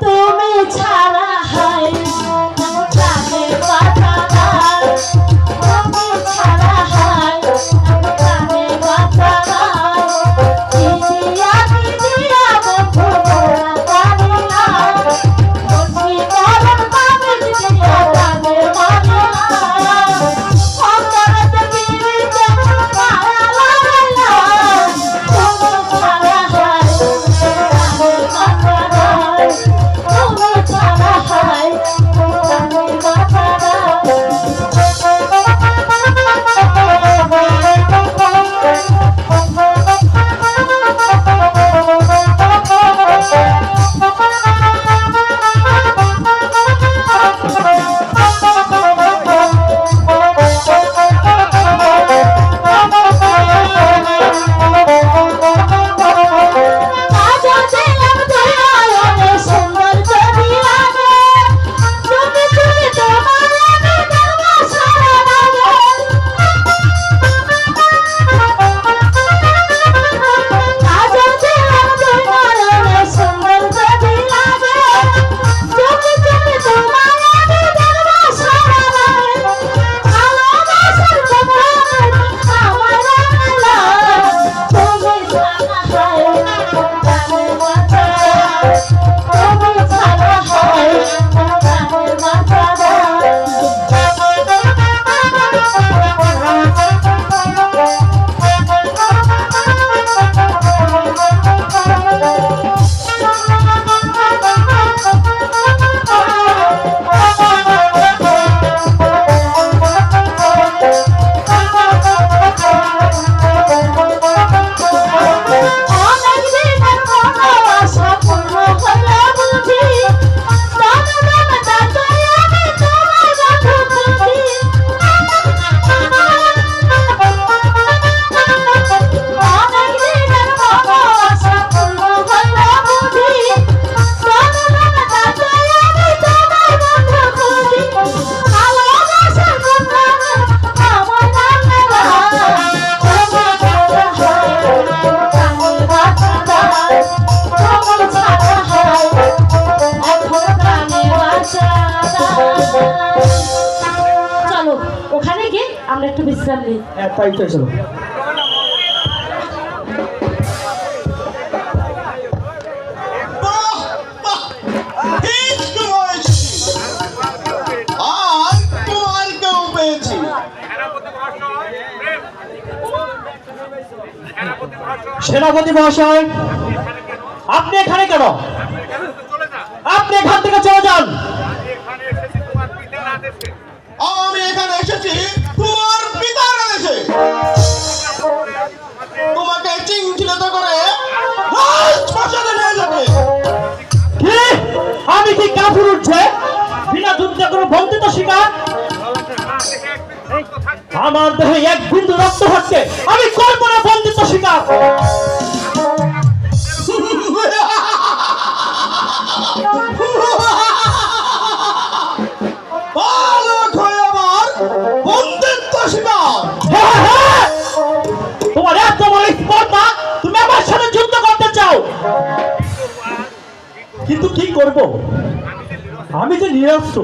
তুমি ছাড়া হায় Yeah. আমরা একটু বিশ্রাম নিই। হ্যাঁ, চলো। সেনাপতি মহাশয় আপনি এখানে কেন? আপনি এখান থেকে চলে যান। আমি এখানে এসেছি আমার দেহে এক বিন্দু রক্ত হচ্ছে আমি কল্পনা বন্দিত শিকার তোমার এত বড় স্পর্ধা তুমি আমার সাথে যুদ্ধ করতে চাও। কিন্তু কি করব? আমি যে নিরস্ত্র।